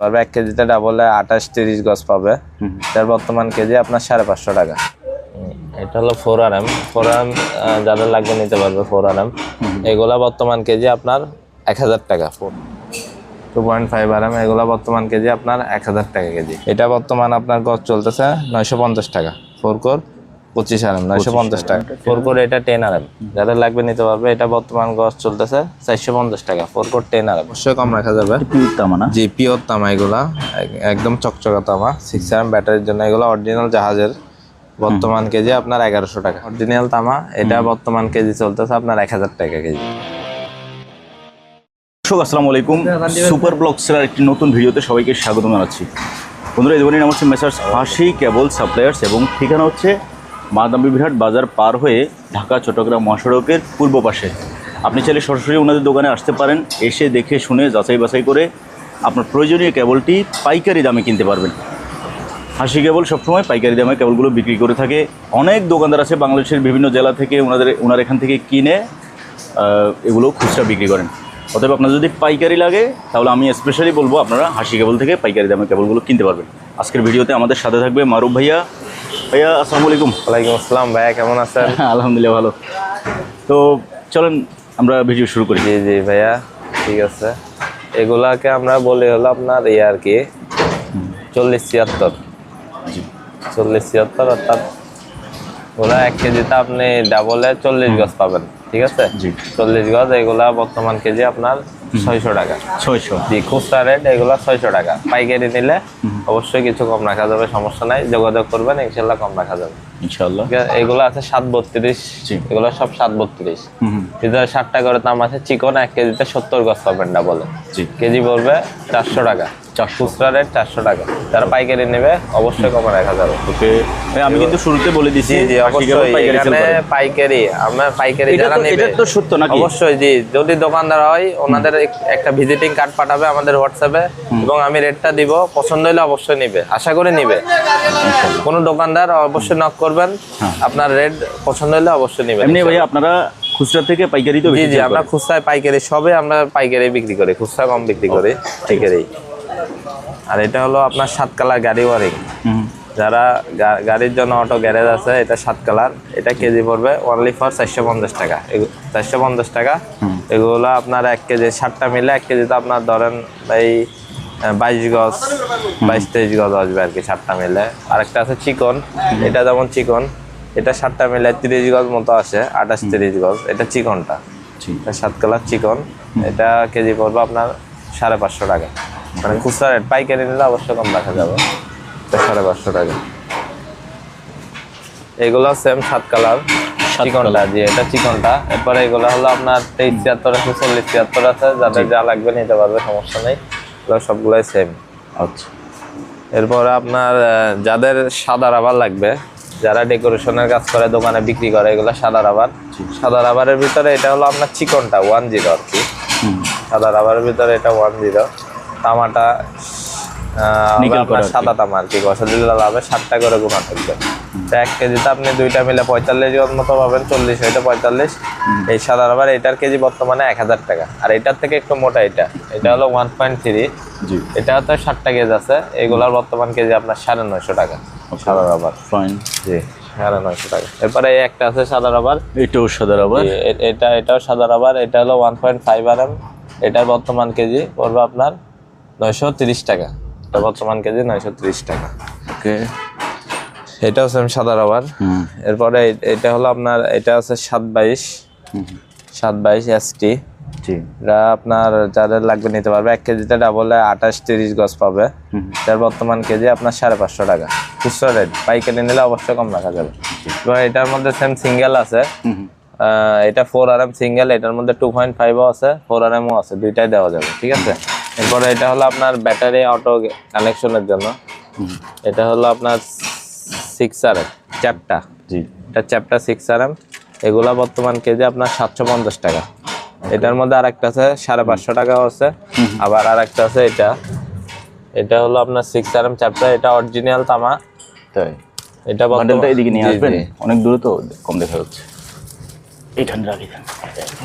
পারবে এক কেজিতে ডাবলে আঠাশ তিরিশ গজ পাবে। এটার বর্তমান কেজি আপনার সাড়ে পাঁচশো টাকা। এটা হলো four R M four R M যাদের লাগবে নিতে পারবে ফোর আর এম এগুলা বর্তমান কেজি আপনার এক হাজার টাকা। Four two point five R M এগুলা বর্তমান কেজি আপনার এক হাজার টাকা কেজি। এটা বর্তমান আপনার গজ চলতেছে নয়শো পঞ্চাশ টাকা। ফোর কোর পঁচিশ আর এম নয়শো পঞ্চাশ টাকা। ফোর কোর এটা টেন আর এম যাদের লাগবে নিতে পারবে এটা বর্তমান গজ চলতেছে চারশো পঞ্চাশ টাকা four core ten R M অবশ্যই কম রাখা যাবে। পিওর তামা না? জি পিওর তামা এগুলা। একদম চকচকা তামা সিক্স আর ব্যাটারির জন্য এগুলো অরিজিনাল জাহাজের। বর্তমান কেজি আপনার এগারোশো টাকা। অরিজিনাল তামা এটা বর্তমান কেজি চলতেছে আপনার এক হাজার টাকা কেজি। দর্শক আসসালামু আলাইকুম। সুপার ব্লগসের একটি নতুন ভিডিওতে সবাইকে স্বাগত জানাচ্ছি। বন্ধুরা এই দোকানের নাম হচ্ছে মেসার্স হাসি কেবল সাপ্লায়ার্স এবং ঠিকানা হচ্ছে মাদাম্বি বিরাট বাজার পার হয়ে ঢাকা, চট্টগ্রাম, মহাসড়কের পূর্ব পাশে। আপনি চাইলে সরাসরি ওনাদের দোকানে আসতে পারেন, এসে দেখে শুনে যাচাই বাছাই করে আপনার প্রয়োজনীয় কেবলটি পাইকারি দামে কিনতে পারবেন। হাসি কেবল সবসময় পাইকারি দামে কেবলগুলো বিক্রি করে থাকে। অনেক দোকানদার আছে বাংলাদেশের বিভিন্ন জেলা থেকে ওনাদের, ওনার এখান থেকে কিনে এগুলো খুচরা বিক্রি করেন। অতএব আপনার যদি পাইকারি লাগে, তাহলে আমি স্পেশালি বলব আপনারা হাসি কেবল থেকে পাইকারি দামে কেবলগুলো কিনতে পারবেন। আজকের ভিডিওতে আমাদের সাথে থাকবে মারুফ ভাইয়া। ভাইয়া আসসালামু আলাইকুম ওয়ালাইকুম আসসালাম ভাইয়া কেমন আছেন? আলহামদুলিল্লাহ ভালো। তো চলেন আমরা ভিডিও শুরু করি। জি জি ভাইয়া ঠিক আছে। এগুলাকে আমরা বলি হলো আপনার ইয়ে আর কি চল্লিশ ছিয়াত্তর। চল্লিশ ছিয়াত্তর অর্থাৎ ওরা এক কেজিতে আপনি ডাবলে চল্লিশ গজ পাবেন ঠিক আছে। চল্লিশ গজ এগুলা বর্তমান কেজি আপনার ছয়শো টাকা। ছয়শো। জি খুচরা রেট এগুলো ছয়শো টাকা। পাইকারি নিলে অবশ্যই কিছু কম রাখা যাবে সমস্যা নাই। যোগাযোগ করবেন ইনশাল্লাহ কম রাখা যাবে। ইনশাল্লাহ এগুলো আছে সাত বত্রিশ এগুলো সব সাত বত্রিশ। হুম হুম, ভিতরে করে দাম আছে চিকন এক কেজিতে সত্তর গজ পাবেন ডাবলে জি। কেজি পড়বে চারশো টাকা। খুচরা রেট চারশো টাকা। যারা পাইকারি নেবে অবশ্যই কমে রাখা যাবে ওকে। আমি কিন্তু শুরুতে বলে দিছি জি জি হাসি কেবল অবশ্যই পাইকারি এখানে পাইকারি আমরা পাইকারি যারা নেবে এটা তো সত্য নাকি? অবশ্যই জি। যদি দোকানদার হয় ওনাদের একটা ভিজিটিং কার্ড পাঠাবে আমাদের হোয়াটসঅ্যাপে এবং আমি রেটটা দিব। পছন্দ হলে অবশ্যই নিবে। আশা করে নিবে। কোনো দোকানদার অবশ্যই নক করবেন আপনার রেট পছন্দ হলে অবশ্যই নিবেন এমনি ভাই আপনারা খুচরা থেকে পাইকারি তো জি জি আমরা। খুচরায় পাইকারি সবে আমরা পাইকারি বিক্রি করি খুচরা কম বিক্রি করি পাইকারি। আর এটা হলো আপনার সাত কালার গাড়ি ওয়ারিং। যারা গাড়ির জন্য অটো গ্যারেজ আছে এটা সাত কালার এটা কেজি পড়বে অনলি ফর চারশো পঞ্চাশ টাকা। চারশো পঞ্চাশ টাকা। এগুলো আপনার এক কেজি ষাটটা মিলে এক কেজিতে আপনার ধরেন এই বাইশ গজ বাইশ তেইশ গজ আসবে আর কি সাতটা মিলে। আরেকটা আছে চিকন এটা যেমন চিকন এটা সাতটা মিলে তিরিশ গজ মতো আসে আঠাশ তিরিশ গজ। এটা চিকনটা। সাত কালার চিকন এটা কেজি পড়বে আপনার সাড়ে পাঁচশো টাকা। মানে খুচরা রেট পাইকারি নিলে অবশ্যই কম রাখা যাবে। সাড়ে পাঁচশো টাকা। এগুলো সেম সাত কালার। চিকনটা জি এটা চিকনটা। এরপরে এগুলো হলো আপনার তেইশ ছিয়াত্তর আছে চল্লিশ ছিয়াত্তর আছে। যাদের যা লাগবে নিতে পারবে সমস্যা নেই। এগুলো সবগুলাই সেম আচ্ছা। এরপরে আপনার যাদের সাদা রাবার লাগবে যারা ডেকোরেশনের কাজ করে দোকানে বিক্রি করে এগুলো সাদা রাবার সাদা রাবারের ভিতরে এটা হলো আপনার চিকনটা ওয়ান জিরো আর কি। সাদা রাবারের ভিতরে এটা ওয়ান জিরো তামাটা সাদা তামা আর কি লাভে করে গুণা থাকবে তো এক কেজিতে আপনি দুইটা মিলে পঁয়তাল্লিশ গজ মতো পাবেন চল্লিশ হইতে পঁয়তাল্লিশ। এই সাদা রাবার এটার কেজি বর্তমানে এক হাজার টাকা। আর এটার থেকে একটু মোটা এটা। এটা হলো ওয়ান পয়েন্ট থ্রি এটা হচ্ছে ষাটটা কেজি আছে। এগুলার বর্তমান কেজি আপনার সাড়ে নয়শো টাকা। সাদা রাবার জি সাড়ে নয়শো টাকা। এরপরে একটা আছে সাদা রাবার এটাও সাদা আবার। জি, এটা এটাও সাদা রাবার এটা হলো one point five R M এটার বর্তমান কেজি পড়বে আপনার নয়শো তিরিশ টাকা। এটা বর্তমান কেজি নয়শো তিরিশ টাকা। ওকে। এটাও সেম সাদা রাবার। এরপরে এটা হলো আপনার এটা আছে সাত বাইশ। সাত বাইশ এসটি এটা আপনার যাদের লাগবে নিতে পারবে এক কেজিতে ডাবলে আঠাশ তিরিশ গজ পাবে। হুম, এটার বর্তমান কেজি আপনার সাড়ে পাঁচশো টাকা। খুচরা রেট পাইকারি নিলে অবশ্যই কম রাখা যাবে। এবার এটার মধ্যে সেম সিঙ্গেল আছে। হুম, হুম, আহ, এটা ফোর আর এম সিঙ্গেল এটার মধ্যে টু পয়েন্ট ফাইভও আছে ফোর আর এমও আছে দুইটাই দেওয়া যাবে ঠিক আছে? এরপরে এটা হলো আপনার ব্যাটারি অটো কানেকশনের জন্য। এটা হলো আপনার সিক্স আর এম চ্যাপটা জি। এটা চ্যাপটা সিক্স আর এম এগুলা বর্তমান কেজি আপনার সাতশো পঞ্চাশ টাকা। এটার মধ্যে আর একটা আছে সাড়ে পাঁচশো টাকাও আছে। আবার আর একটা আছে এটা। এটা হলো আপনার সিক্স আর এম চ্যাপটা এটা অরিজিনাল তামা। তাই। এটা বর্তমান- বান্ডেলটা এদিকে নিয়ে আসবেন? অনেক দূরে তো কম দেখা যাচ্ছে। এইখানে রাখি দেন।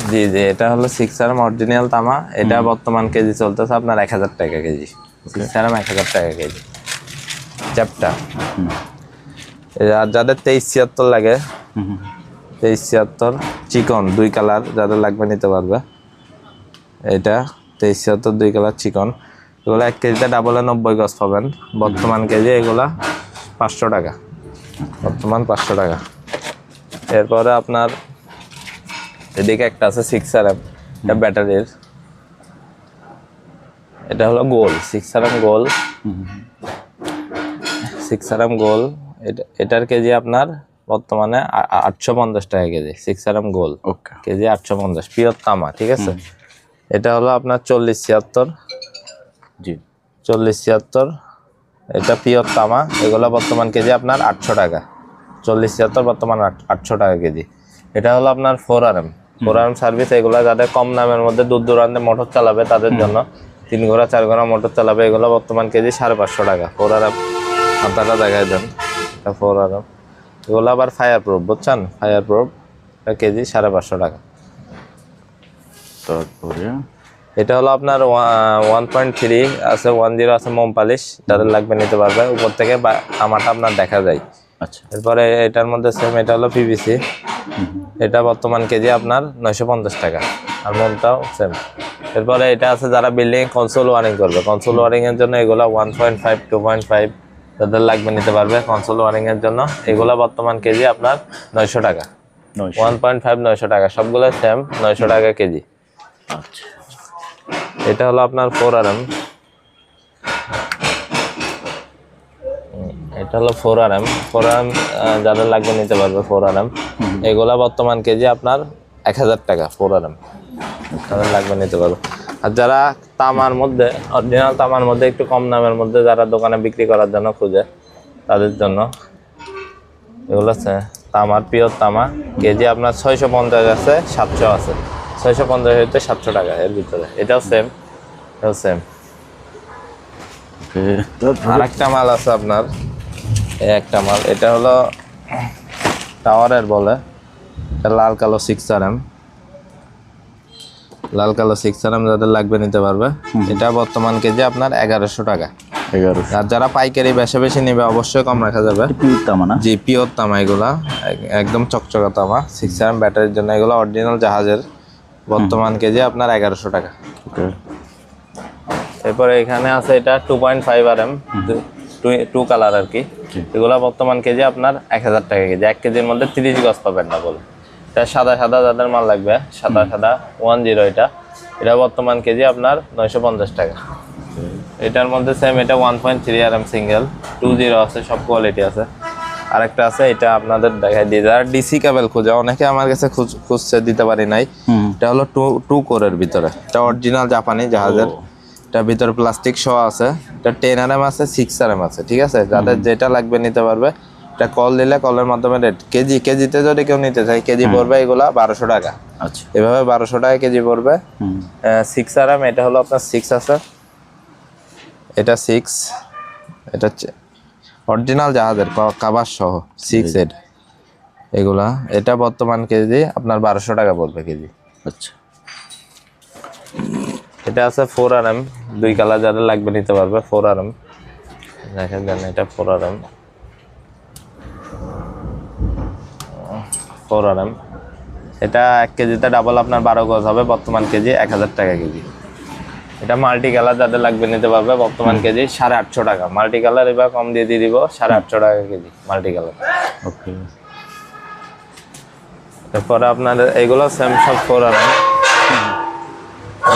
জি জি এটা হলো সিক্স আর অরিজিনাল তামা। এটা বর্তমান কেজি চলতেছে আপনার এক হাজার টাকা কেজি। সিক্স এক হাজার টাকা কেজি। চ্যাপটা আর যাদের তেইশ ছিয়াত্তর লাগে। তেইশ ছিয়াত্তর চিকন দুই কালার যাদের লাগবে নিতে পারবে। এটা তেইশ ছিয়াত্তর দুই কালার চিকন। এগুলো এক কেজিতে ডাবলে নব্বই গজ পাবেন। বর্তমান কেজি এগুলা পাঁচশো টাকা। বর্তমান পাঁচশো টাকা। এরপরে আপনার এদিকে একটা আছে সিক্স আর এম এটা ব্যাটারির এটা হলো গোল সিক্স আর এম গোল। সিক্স আর এম গোল এটা এটার কেজি আপনার বর্তমানে আটশো পঞ্চাশ টাকা কেজি সিক্স আর এম গোল ওকে কেজি আটশো পঞ্চাশ পিওর তামা ঠিক আছে? এটা হলো আপনার চল্লিশ ছিয়াত্তর। জি। চল্লিশ ছিয়াত্তর এটা পিওর তামা এগুলো বর্তমান কেজি আপনার আটশো টাকা। চল্লিশ ছিয়াত্তর বর্তমান আট- আটশো টাকা কেজি। এটা হলো আপনার four R M M service এগুলো যাদের কম দামের মধ্যে দূর দূরান্তে মোটর চালাবে তাদের জন্য তিন ঘোড়া চার ঘোড়া মোটর চালাবে এগুলো বর্তমান কেজি সাড়ে পাঁচশো টাকা। ফোর আর আপনারা দেখাই দেন। এটা ফোর আর এগুলো আবার ফায়ার প্রুফ বুঝছেন? ফায়ার প্রুফ কেজি সাড়ে পাঁচশো টাকা। তারপরে? এটা হলো আপনার ওয়ান পয়েন্ট থ্রি আছে ওয়ান জিরো আছে মোম পালিশ। যাদের লাগবে নিতে পারবে। উপর থেকে বা- তামাটা আপনার দেখা যায়। আচ্ছা। এরপরে এটার মধ্যে সেম এটা হলো পিভিসি এটা বর্তমান কেজি আপনার নয়শো পঞ্চাশ টাকা। আর মোমটাও সেম এরপরে এটা আছে যারা বিল্ডিং কনসোল ওয়ারিং করবে। কনসোল ওয়ারিংয়ের জন্য এগুলো one point five two point five যাদের লাগবে নিতে পারবে। কনসোল ওয়ারিংয়ের জন্য এগুলো বর্তমান কেজি আপনার নয়শো টাকা। ওয়ান পয়েন্ট ফাইভ নয়শো টাকা। সবগুলো সেম নয়শো টাকা কেজি। আচ্ছা। এটা হলো আপনার ফোর আর এম এটা হলো four R M four R M যাদের লাগবে নিতে পারবে ফোর আর এম এগুলা বর্তমান কেজি আপনার এক হাজার টাকা ফোর আর এম যাদের লাগবে নিতে পারবে। আর যারা তামার মধ্যে অরিজিনাল তামার মধ্যে একটু কম দামের মধ্যে যারা দোকানে বিক্রি করার জন্য খুঁজে তাদের জন্য এগুলো আছে। তামার পিওর তামা। কেজি আপনার ছয়শো পঞ্চাশ আছে সাতশো আছে। ছয়শো পঞ্চাশ হইতে সাতশো টাকা এর ভিতরে। এটাও সেম এটাও সেম আর একটা মাল আছে আপনার। একটা মাল। এটা হলো টাওয়ারের বলে। এটা লাল কালো সিক্স আর এম লাল কালো সিক্স আর এম যাদের লাগবে নিতে পারবে। এটা বর্তমান কেজি আপনার এগারোশো টাকা। এগারোশো। আর যারা পাইকারি বেশি বেশি নেবে অবশ্যই কম রাখা যাবে। তামা না? জি পিওর তামা এগুলা। একদম চকচকা তামা। সিক্স আর এম ব্যাটারির জন্য এগুলো অরিজিনাল জাহাজের। বর্তমান কেজি আপনার এগারোশো টাকা। এরপরে এখানে আছে এটা two point five R M two colour আর কি। এগুলো বর্তমান কেজি আপনার এক হাজার টাকা কেজি। এক কেজির মধ্যে তিরিশ গজ পাবেন না বলে এটা সাদা সাদা যাদের মাল লাগবে সাদা সাদা ওয়ান জিরো এটা। এটা বর্তমান কেজি আপনার নয়শো পঞ্চাশ টাকা। এটার মধ্যে সেম এটা one point three R M single two zero আছে সব কোয়ালিটি আছে। আরেকটা আছে এটা আপনাদের দেখাই দিয়ে যারা ডিসি কেবল খোঁজে অনেকে আমার কাছে খুঁজছে দিতে পারি নাই। এটা হলো টু টু কোরের ভিতরে। এটা অরিজিনাল জাপানি জাহাজের। এটার ভিতরে প্লাস্টিক সহ আছে। এটা টেন আর এম আছে সিক্স আর এম আছে ঠিক আছে? যাদের যেটা লাগবে নিতে পারবে। এটা কল দিলে কলের মাধ্যমে রেট কেজি কেজিতে যদি কেউ নিতে চায় কেজি পড়বে এগুলা বারোশো টাকা। আচ্ছা। এভাবে বারোশো টাকা কেজি পড়বে। সিক্স আর এম এটা হলো আপনার সিক্স আছে। এটা সিক্স এটা অরিজিনাল জাহাজের কাবার সহ সিক্স এটা এগুলা এটা বর্তমান কেজি আপনার বারোশো টাকা পড়বে কেজি। আচ্ছা। এটা আছে ফোর আর এম দুই কালার যাদের লাগবে নিতে পারবে ফোর আর এম দেখেন দেন এটা four R M four R M এটা এক কেজিতে ডাবল আপনার বারো গজ হবে বর্তমান কেজি এক হাজার টাকা কেজি। এটা মাল্টি কালার যাদের লাগবে নিতে পারবে বর্তমান কেজি সাড়ে আটশো টাকা। মাল্টি কালার এবার কম দিয়ে দিয়ে দিব সাড়ে আটশো টাকা কেজি মাল্টি কালার ওকে তারপরে আপনার এগুলো স্যামসাং ফোর আর এম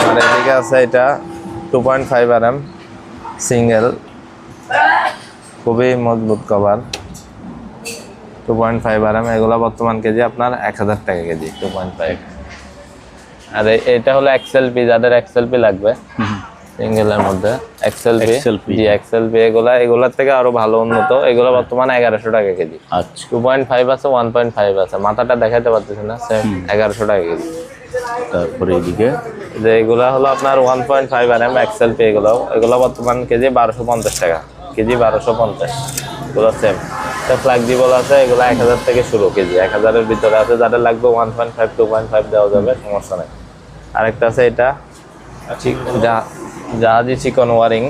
আর এদিকে আছে এটা two point five R M single খুবই মজবুত cover two point five R M এগুলো বর্তমান কেজি আপনার এক হাজার টাকা কেজি টু পয়েন্ট ফাইভ আর এটা হলো এক্সেল পি যাদের এক্সেল পি লাগবে। সিঙ্গেলের মধ্যে। এক্সেল পি XLP জি এক্সেল পি এগুলা এগুলার থেকে আরও ভালো উন্নত। এগুলো বর্তমানে এগারোশো টাকা কেজি। আচ্ছা। টু পয়েন্ট ফাইভ আছে ওয়ান পয়েন্ট ফাইভ আছে। মাথাটা দেখাতে পারতেছি না সেম এগারোশো টাকা কেজি। তারপরে এদিকে যে এগুলা হলো আপনার one point five R M X L P এগুলো। এগুলো বর্তমান কেজি বারোশো পঞ্চাশ টাকা। কেজি বারোশো পঞ্চাশ। এগুলো সেম ফ্লেক্সিবল আছে এগুলো এক হাজার থেকে শুরু কেজি। এক হাজারের ভিতরে আছে যাদের লাগবে one point five two point five দেওয়া যাবে সমস্যা নেই। আরেকটা আছে এটা। জাহাজি চিকন ওয়ারিং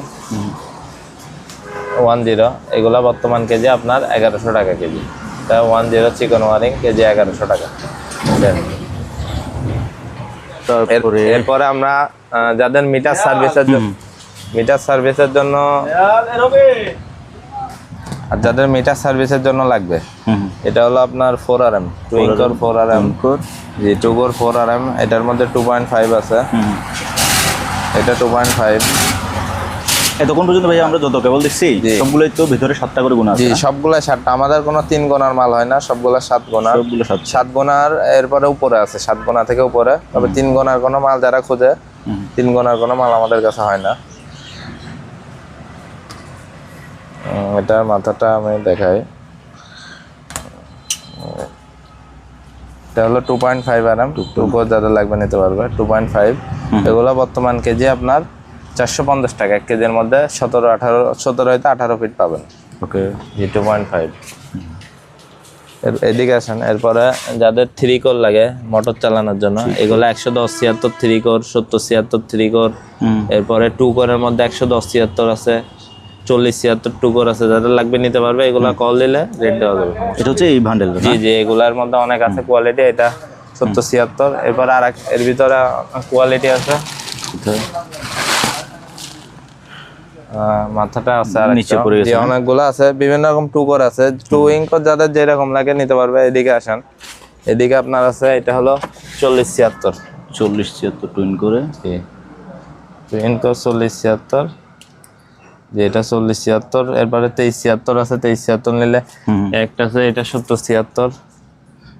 ওয়ান জিরো এগুলা বর্তমান কেজি আপনার এগারোশো টাকা কেজি। তা ওয়ান জিরো চিকন ওয়ারিং কেজি এগারোশো টাকা। তারপরে এরপরে আমরা যাদের মিটার সার্ভিসের জন্য মিটার সার্ভিসের জন্য আর যাদের মিটার সার্ভিসের জন্য লাগবে এটা হলো আপনার four R M twin core four R M জি two core four R M এটার মধ্যে টু পয়েন্ট ফাইভ আছে। এটা টু পয়েন্ট ফাইভ এতক্ষণ পর্যন্ত ভাই আমরা যত কেবল দেখছি সবগুলোই তো ভিতরে সাতটা করে গুণ আছে সবগুলা সাতটা আমাদের কোনো তিন গোনার মাল হয় না সবগুলা সাত সবগুলো সাত। সাত গোনার এরপরে উপরে আছে সাত গোনা থেকে উপরে। তবে তিন গোনার কোনো মাল যারা খুঁজে। তিন গোনার কোনো মাল আমাদের কাছে হয় না। এটার মাথাটা আমি দেখাই। এটা হলো two point five R M two যাদের লাগবে নিতে পারবে। টু পয়েন্ট ফাইভ এগুলো বর্তমান কেজি আপনার চারশো পঞ্চাশ টাকা এক কেজির মধ্যে সতেরো আঠারো সতেরো হয়তো আঠারো ফিট পাবেন। ওকে। জি টু পয়েন্ট ফাইভ এদিকে আসেন এরপরে যাদের থ্রি কোর লাগে মোটর চালানোর জন্য এগুলো একশো দশ ছিয়াত্তর থ্রি কোর সত্তর ছিয়াত্তর থ্রি কোর এরপরে টু কোরের মধ্যে একশো দশ ছিয়াত্তর আছে চল্লিশ ছিয়াত্তর টু কোর আছে যাদের লাগবে নিতে পারবে এগুলা কল দিলে রেট দেওয়া যাবে। এটা হচ্ছে এই ভান্ডেল জি জি এগুলার মধ্যে অনেক আছে কোয়ালিটি এটা সত্তর ছিয়াত্তর। এরপর আর এক- এর ভিতরে কোয়ালিটি আছে। আহ, মাথাটা আছে আর নিচে পড়ে গেছে অনেকগুলো আছে বিভিন্ন রকম টুকর আছে। টু ইঙ্কর যাদের যেরকম লাগে নিতে পারবে এদিকে আসেন। এদিকে আপনার আছে এটা হলো চল্লিশ ছিয়াত্তর। চল্লিশ ছিয়াত্তর টুইন করে জি টু ইঙ্কর চল্লিশ ছিয়াত্তর। যে এটা চল্লিশ ছিয়াত্তর এরপরে তেইশ ছিয়াত্তর আছে তেইশ ছিয়াত্তর নিলে একটা আছে এটা সত্তর ছিয়াত্তর।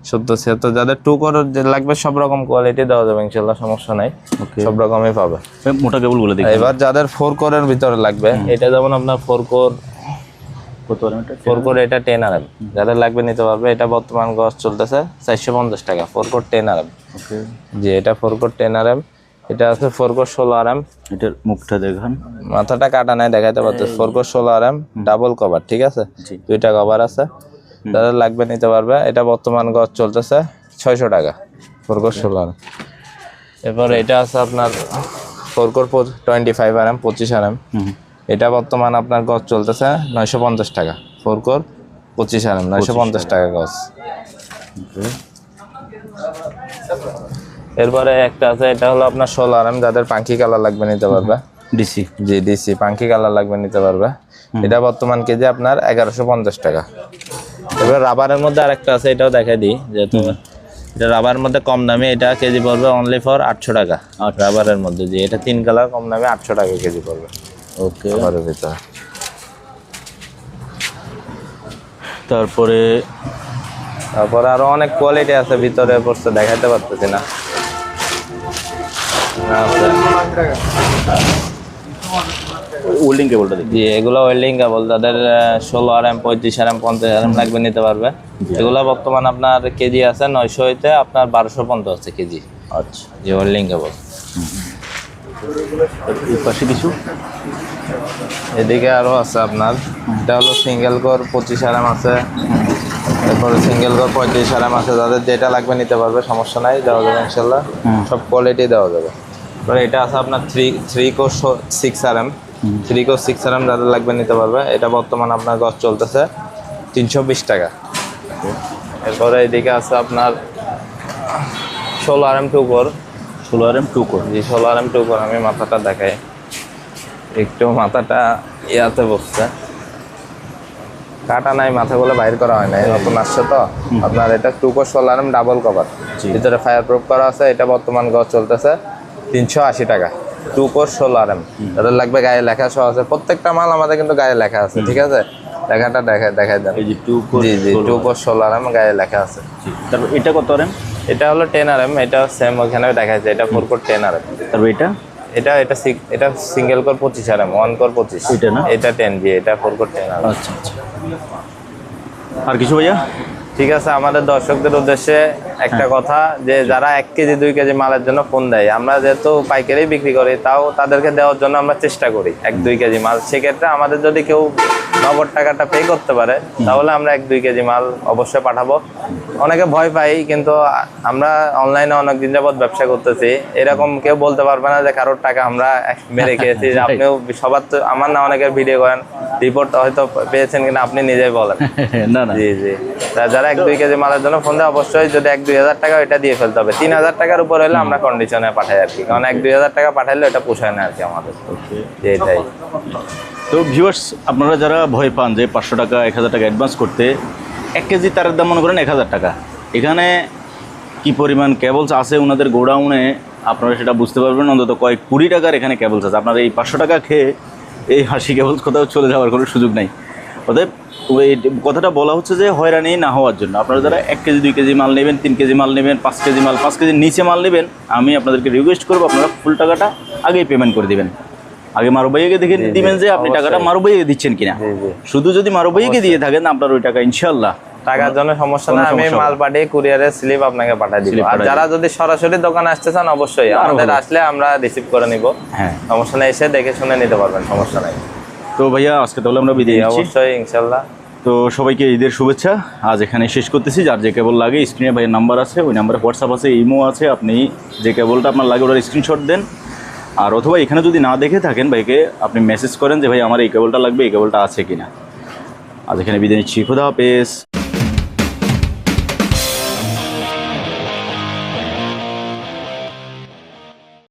সত্তর ছিয়াত্তর যাদের টু কর লাগবে সব রকম কোয়ালিটি দেওয়া যাবে ইনশাল্লাহ সমস্যা নাই। সব রকমই পাবে। মোটা কেবলগুলো দেখি। এবার যাদের ফোর কোরের ভিতরে লাগবে এটা যেমন আপনার ফোর কোর ফোর কোর এটা? টেন আর যাদের লাগবে নিতে পারবে এটা বর্তমান গছ চলতেছে চারশো পঞ্চাশ টাকা ফোর কোর টেন আর জি এটা ফোর কোর টেন আর এটা আছে ফোর কোর ষোলো আর এম এটার মুখটা দেখান। মাথাটা কাটা নাই দেখাইতে পারতেছে। ফোর কোর ষোলো আর এম ডাবল কভার ঠিক আছে? দুইটা কভার আছে। যাদের লাগবে নিতে পারবে। এটা বর্তমান গছ চলতেছে ছয়শো টাকা। ফোরকোর ষোলো আর এরপর এটা আছে আপনার four core twenty five R M পঁচিশ আর এম। এটা বর্তমান আপনার গছ চলতেছে নয়শো পঞ্চাশ টাকা। ফোরকোর পঁচিশ আর এম নয়শো পঞ্চাশ টাকা। গছ এরপরে একটা আছে এটা হলো আপনার ষোলো আর এম যাদের পাঙ্কি কালার লাগবে নিতে পারবে। ডিসি জি ডিসি পাঙ্কি কালার লাগবে নিতে পারবে। এটা বর্তমান কেজি আপনার এগারোশো পঞ্চাশ টাকা। এবার রাবারের মধ্যে আরেকটা আছে এটাও দেখাই দিই যেহেতু এটা রাবারের মধ্যে কম দামে এটা কেজি পড়বে অনলি ফর আটশো টাকা। আচ্ছা। রাবারের মধ্যে জি এটা তিন কালার কম দামে আটশো টাকা কেজি পড়বে। ওকে রাবারের ভিতরে। তারপরে তারপরে আরও অনেক কোয়ালিটি আছে ভিতরে পড়ছে দেখাতে পারতেছি না। আছে। ওল্ডিং কেবলটা দেখি। জি এগুলো ওয়েল্ডিং কেবল যাদের ষোলো আর এম পঁয়ত্রিশ আর এম পঞ্চাশ আর এম লাগবে নিতে পারবে। এগুলো বর্তমান আপনার কেজি আছে নয়শো হইতে আপনার বারোশো আছে কেজি। আচ্ছা। জি ওয়েল্ডিং কেবল। পাশে কিছু? এদিকে আরও আছে আপনার। এটা হলো সিঙ্গেল কোর পঁচিশ আর এম আছে। তারপরে সিঙ্গেল কোর পঁয়ত্রিশ আর এম আছে। যাদের যেটা লাগবে নিতে পারবে সমস্যা নাই দেওয়া যাবে ইনশাল্লাহ। সব কোয়ালিটি দেওয়া যাবে। এবার এটা আছে আপনার three three core six R M. Three core six R M যাদের লাগবে নিতে পারবে। এটা বর্তমান আপনার গছ চলতেছে তিনশো বিশ টাকা। এরপরে এদিকে আছে আপনার ষোলো আর এম টু কোর ষোলো আর এম টু কোর জি ষোলো আর এম টু কোর আমি মাথাটা দেখাই। একটু মাথাটা ইয়াতে বসছে। কাটা নাই মাথাগুলো বাইর করা হয় না নতুন আসছে তো। আপনার এটা টু কোর ষোলো আর এম ডাবল কভার ভিতরে ফায়ার প্রুফ করা আছে এটা বর্তমান গছ চলতেছে। তিনশো আশি টাকা। টু কোর ষোলো আর এম যাদের লাগবে গায়ে লেখা সহ আছে। প্রত্যেকটা মাল আমাদের কিন্তু গায়ে লেখা আছে ঠিক আছে? লেখাটা দেখা দেখাই দেন। জি জি টু কোর ষোলো আর এম গায়ে লেখা আছে। তারপর এটা কত আর এম এটা হলো টেন আর এম এটা সেম ওখানে দেখাচ্ছে এটা four core ten R M তারপর এটা? এটা এটা এটা সিঙ্গেল কোর পঁচিশ আর এম ওয়ান কোর পঁচিশ। এটা না? এটা টেন জি এটা ফোর কোর টেন আর আচ্ছা আচ্ছা। আর কিছু ভাইয়া? ঠিক আছে আমাদের দর্শকদের উদ্দেশ্যে একটা কথা যে যারা এক কেজি দুই কেজি মালের জন্য ফোন দেয় আমরা যেহেতু পাইকারি বিক্রি করি তাও তাদেরকে দেওয়ার জন্য আমরা চেষ্টা করি এক দুই কেজি মাল। সেক্ষেত্রে আমাদের যদি কেউ নগদ টাকাটা পে করতে পারে তাহলে আমরা এক দুই কেজি মাল অবশ্যই পাঠাবো। অনেকে ভয় পাই কিন্তু আমরা অনলাইনে অনেক দিন যাবত ব্যবসা করতেছি। এরকম কেউ বলতে পারবে না যে কারোর টাকা আমরা মেরে খেয়েছি। আপনিও সবার তো আমার না অনেকের ভিডিও করেন রিপোর্ট হয়তো পেয়েছেন কিনা আপনি নিজেই বলেন। না। জি জি। তা যারা এক দুই কেজি মালের জন্য ফোন দেয় অবশ্যই যদি এক দুই হাজার টাকা ওইটা দিয়ে ফেলতে হবে। তিন হাজার টাকার উপর হলে আমরা কন্ডিশনে পাঠাই আর কি। কারণ এক দুই হাজার টাকা পাঠাইলে ওটা পোষায় না আর কি আমাদের। এটাই। তো ভিউয়ার্স আপনারা যারা ভয় পান যে পাঁচশো টাকা এক হাজার টাকা অ্যাডভান্স করতে এক কেজি তারের দাম মনে করেন এক হাজার টাকা। এখানে কি পরিমাণ কেবলস আছে ওনাদের গোডাউনে আপনারা সেটা বুঝতে পারবেন। অন্তত কয়েক কুড়ি টাকার এখানে কেবলস আছে। আপনারা এই পাঁচশো টাকা খেয়ে এই হাসি কেবলস কোথাও চলে যাওয়ার কোনো সুযোগ নাই। অতএব ওই কথাটা বলা হচ্ছে যে হয়রানি না হওয়ার জন্য। আপনারা যারা এক কেজি দুই কেজি মাল নেবেন তিন কেজি মাল নেবেন পাঁচ কেজি মাল পাঁচ কেজির নিচে মাল নেবেন আমি আপনাদেরকে রিকোয়েস্ট করব আপনারা ফুল টাকাটা আগেই পেমেন্ট করে দিবেন। আগে মারুবাইকে দেখে দিবেন যে আপনি টাকাটা মারুবাইকে দিচ্ছেন কিনা। শুধু যদি মারুবাইকে দিয়ে থাকেন আপনার ওই টাকা ইনশাল্লাহ টাকার জন্য সমস্যা না আমি মাল পাঠিয়ে কুরিয়ারের স্লিপ আপনাকে পাঠিয়ে দিব। আর যারা যদি সরাসরি দোকানে আসতে চান অবশ্যই আমাদের আসলে আমরা রিসিভ করে নিব। হ্যাঁ। সমস্যা নেই এসে দেখে শুনে নিতে পারবেন সমস্যা নাই। তো ভাইয়া আজকে তাহলে আমরা বিদায় অবশ্যই ইনশাল্লাহ। তো সবাইকে ঈদের শুভেচ্ছা। আজ এখানে শেষ করতেছি। যার যে কেবল লাগে স্ক্রিনে ভাইয়ের নাম্বার আছে ওই নাম্বারে হোয়াটসঅ্যাপ আছে ইমো আছে। আপনি যে কেবলটা আপনার লাগে ওটার স্ক্রিনশট দেন। আর অথবা এখানে যদি না দেখে থাকেন ভাইকে আপনি মেসেজ করেন যে ভাই আমার এই কেবলটা লাগবে এই কেবলটা আছে কিনা? আজ এখানে বিদায় নিচ্ছি। খুদা হাফেজ।